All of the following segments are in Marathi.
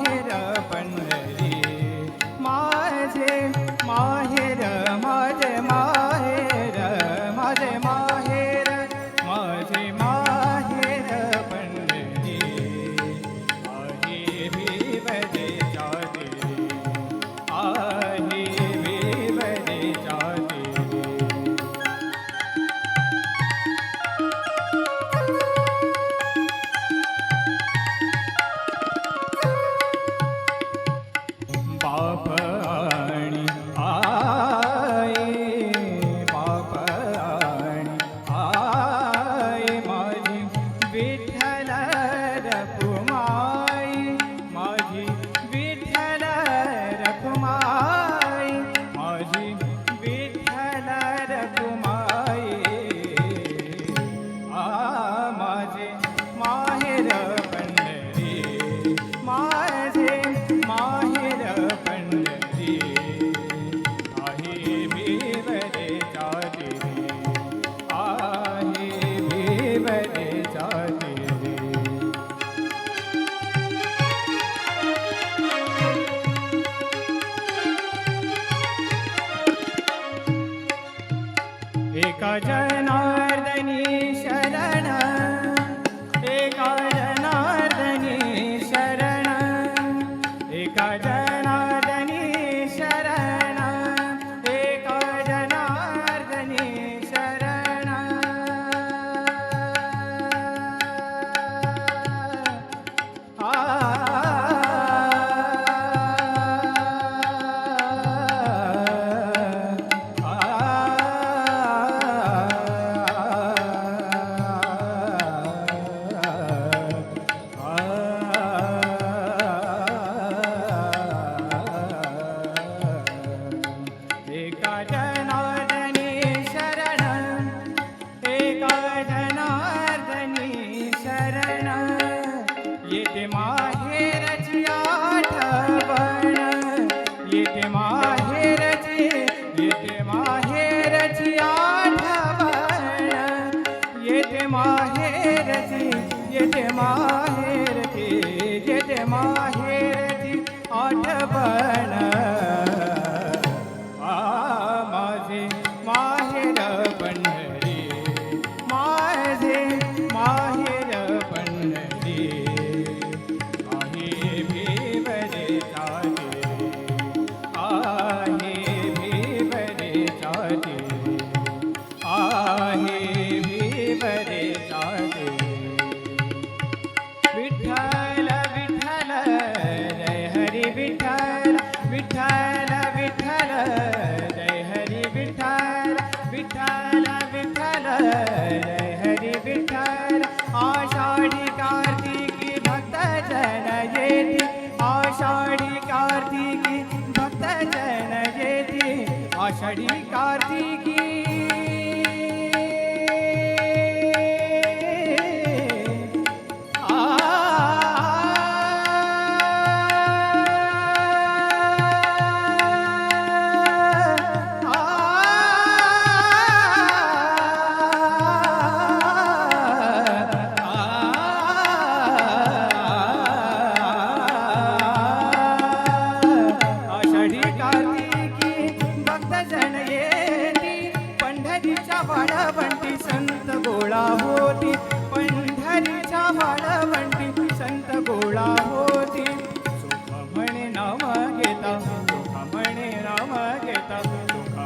हेरा पापणी आय पापणी आय माझी जय 爹爹妈。राधिका वाळवंटी संत गोळा होती. पंढरीच्या वाळवंटी संत गोळा होती. म्हणे नाम घेता म्हणे नाम घेता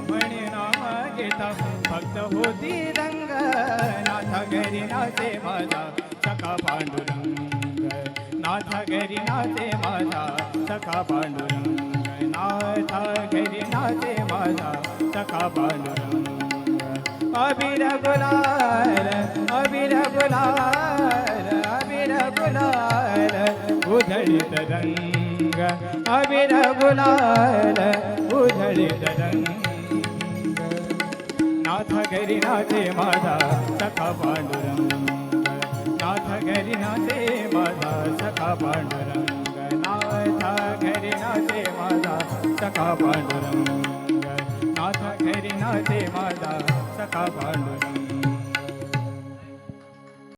म्हणे नाम घेता. भक्त होती रंग नाथा घरी नाचे माझा सखा पांडुरंग नाथा घरी नाचे माझा सखा पांडुरंग नाथा घरी नाचे माझा सखा पांडुरंग अबीर गुलाल अबीर गुलाल अबीर गुलाल उधळीत रंग अबीर गुलाल उधळीत रंग। नाथ घरी नाचे माझा सखा पांडुरंग। नाथ घरी नाचे माझा सखा पांडुरंग। नाथ घरी नाचे माझा सखा पांडुरंग। नाथ घरी नाचे माझा सखा पांडुरंग